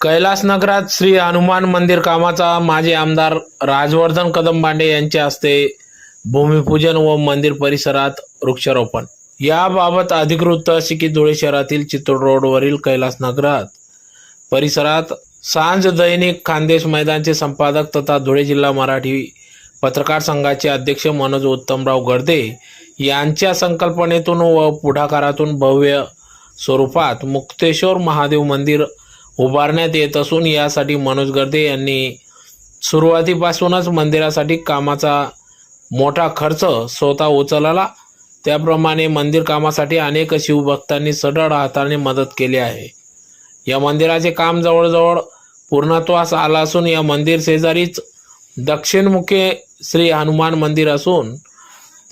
कैलासनगरात श्री हनुमान मंदिर कामाचा माजी आमदार राजवर्धन कदमबांडे यांच्या हस्ते भूमिपूजन व मंदिर परिसरात वृक्षारोपण. याबाबत अधिकृत तहसिकी धुळे शहरातील चित्तोड रोडवरील कैलासनगरात परिसरात सांज दैनिक खानदेश मैदानचे संपादक तथा धुळे जिल्हा मराठी पत्रकार संघाचे अध्यक्ष मनोज उत्तमराव गर्दे यांच्या संकल्पनेतून व पुढाकारातून भव्य स्वरूपात मुक्तेश्वर महादेव मंदिर उभारण्यात येत असून यासाठी मनोज गर्दे यांनी सुरुवातीपासूनच मंदिरासाठी कामाचा मोठा खर्च स्वतः उचलला. त्याप्रमाणे मंदिर कामासाठी अनेक शिवभक्तांनी सढळ हाताने मदत केली आहे. या मंदिराचे काम जवळजवळ पूर्णत्वास आला असून या मंदिर शेजारीच दक्षिणमुखी श्री हनुमान मंदिर असून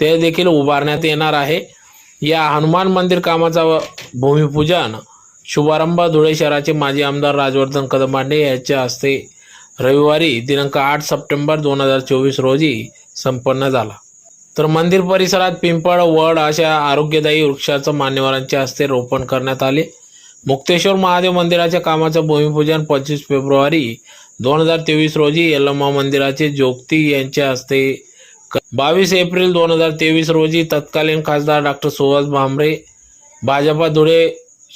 ते देखील उभारण्यात येणार आहे. या हनुमान मंदिर कामाचा भूमिपूजन शुभारंभ धुळे शहराचे माजी आमदार राजवर्धन कदमांडे यांच्या हस्ते रविवारी दिनांक आठ सप्टेंबर दोन हजार चोवीस रोजी संपन्न झाला. तर मंदिर परिसरात पिंपळ वड अशा आरोग्यदायी वृक्षाचं मान्यवरांच्या हस्ते रोपण करण्यात आले. मुक्तेश्वर महादेव मंदिराच्या कामाचं भूमिपूजन पंचवीस फेब्रुवारी दोन हजार तेवीस रोजी यल्लम्मा मंदिराचे जोगती यांच्या हस्ते बावीस एप्रिल दोन हजार तेवीस रोजी तत्कालीन खासदार डॉक्टर सुहास भामरे भाजपा धुळे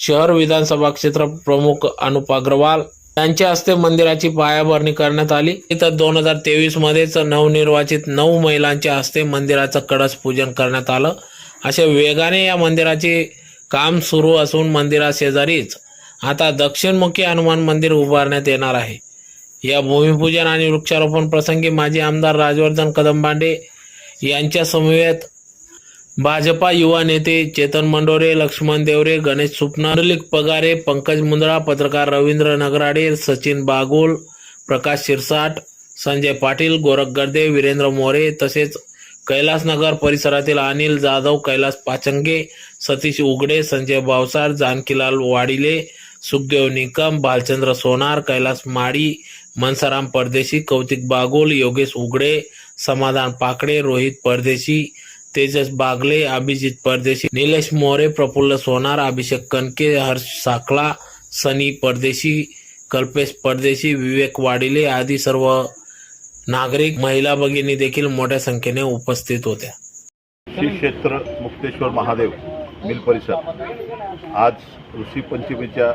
शहर विधानसभा क्षेत्र प्रमुख अनुप अग्रवाल त्यांच्या हस्ते मंदिराची पायाभरणी करण्यात आली. तर दोन हजार तेवीस मध्येच नवनिर्वाचित नऊ महिलांच्या हस्ते मंदिराचं कळस पूजन करण्यात आलं. अशा वेगाने या मंदिराचे काम सुरू असून मंदिराशेजारीच आता दक्षिणमुखी हनुमान मंदिर उभारण्यात येणार आहे. या भूमिपूजन आणि वृक्षारोपण प्रसंगी माजी आमदार राजवर्धन कदमबांडे यांच्या समवेत भाजपा युवा नेते चेतन मंडोरे लक्ष्मण देवरे गणेश सुपना पगारे पंकज मुंदळा पत्रकार रवींद्र नगराडे सचिन बागोल प्रकाश शिरसाट संजय पाटील गोरख गर्दे वीरेंद्र मोरे तसेच कैलासनगर परिसरातील अनिल जाधव कैलास पाचंगे सतीश उगडे संजय भावसार जानकीलाल वाडिले सुखदेव निकम भालचंद्र सोनार कैलास माळी मनसाराम परदेशी कौतिक बागोल योगेश उगडे समाधान पाकडे रोहित परदेशी तेजस बागले अभिजित परदेशी निलेश मोरे प्रफुल्ल सोनार अभिषेक कनके हर्ष साखला सनी परदेशी कल्पेश परदेशी विवेक वाडिले आदी सर्व नागरिक महिला भगिनी देखील मोठ्या संख्येने उपस्थित होत्या. श्री क्षेत्र मुक्तेश्वर महादेव मिल परिसर. आज ऋषी पंचमीच्या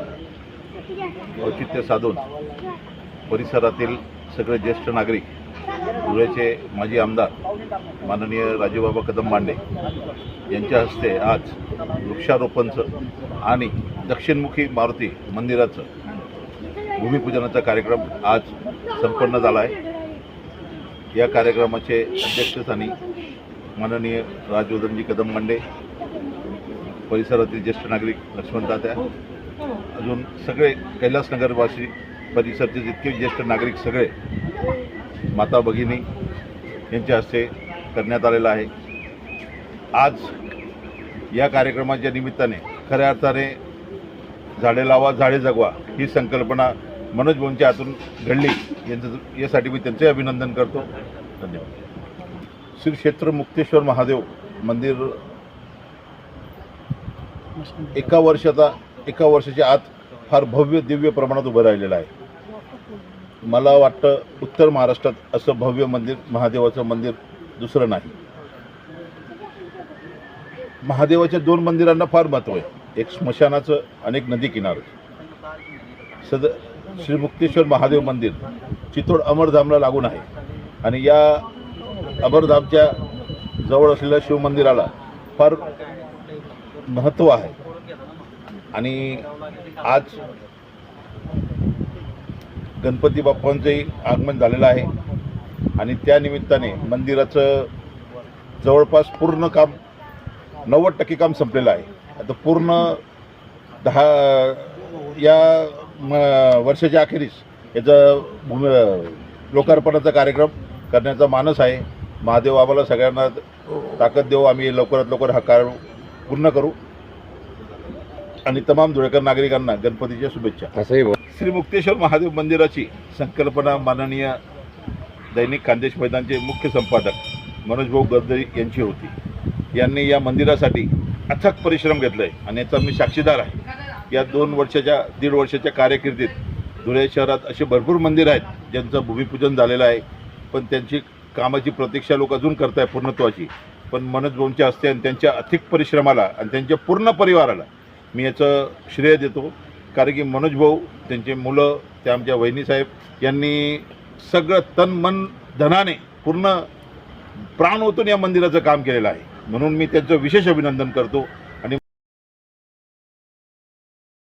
औचित्य साधून परिसरातील सगळे ज्येष्ठ नागरिक धुळेचे माजी आमदार माननीय राजूबाबा कदम मांडे यांच्या हस्ते आज वृक्षारोपणचं आणि दक्षिणमुखी मारुती मंदिराचं भूमिपूजनाचा कार्यक्रम आज संपन्न झाला आहे. या कार्यक्रमाचे अध्यक्षस्थानी माननीय राजवर्धनजी कदम मांडे परिसरातील ज्येष्ठ नागरिक लक्ष्मण तात्या अजून सगळे कैलासनगरवासी परिसरचे जितके ज्येष्ठ नागरिक सगळे माता भगिनी यांच्या हस्ते करण्यात आलेलं आहे. आज या कार्यक्रमाच्या निमित्ताने खऱ्या अर्थाने झाडे लावा झाडे जगवा ही संकल्पना मनोज भाऊंच्या हातून घडली. यांचं यासाठी मी त्यांचे अभिनंदन करतो. धन्यवाद. श्री क्षेत्र मुक्तेश्वर महादेव मंदिर एका वर्षाचा एका वर्षाच्या आत फार भव्य दिव्य प्रमाणात उभं राहिलेलं आहे. मला वाटतं उत्तर महाराष्ट्रात असं भव्य मंदिर महादेवाचं मंदिर दुसरं नाही. महादेवाच्या दोन मंदिरांना फार महत्त्व आहे. एक स्मशानाचं आणि एक नदी किनारं. सद श्री मुक्तेश्वर महादेव मंदिर चितोड अमरधामला लागून आहे. आणि या अमरधामच्या जवळ असलेल्या शिवमंदिराला फार महत्त्व आहे. आणि आज गणपती बाप्पांचंही आगमन झालेलं आहे. आणि त्या निमित्ताने मंदिराचं जवळपास पूर्ण काम नव्वद टक्के काम संपलेलं आहे. आता पूर्ण दहा या म, वर्षाच्या अखेरीस याचं भूमी लोकार्पणाचा कार्यक्रम करण्याचा मानस आहे. महादेव आम्हाला सगळ्यांना ताकद देऊ आम्ही लवकरात लवकर हा कार्य पूर्ण करू. आणि तमाम धुळेकर नागरिकांना गणपतीच्या शुभेच्छा. असंही श्री मुक्तेश्वर महादेव मंदिराची संकल्पना माननीय दैनिक खानदेश मैदानचे मुख्य संपादक मनोजभाऊ गदरी यांची होती. यांनी या मंदिरासाठी अथक परिश्रम घेतले आणि याचा मी साक्षीदार आहे. या दोन वर्षाच्या दीड वर्षाच्या कार्यकिर्दीत धुळे शहरात असे भरपूर मंदिर आहेत ज्यांचं भूमिपूजन झालेलं आहे. पण त्यांची कामाची प्रतीक्षा लोक अजून करत आहे पूर्णत्वाची. पण मनोज भाऊंच्या हस्ते आणि त्यांच्या अथिक परिश्रमाला आणि त्यांच्या पूर्ण परिवाराला मी याचं श्रेय देतो. कारण की मनोज भाऊ त्यांचे मुलं त्या आमच्या वहिनीसाहेब यांनी सगळं तन मन धनाने पूर्ण प्राण ओतून या मंदिराचं काम केलेलं आहे. म्हणून मी त्यांचं विशेष अभिनंदन करतो.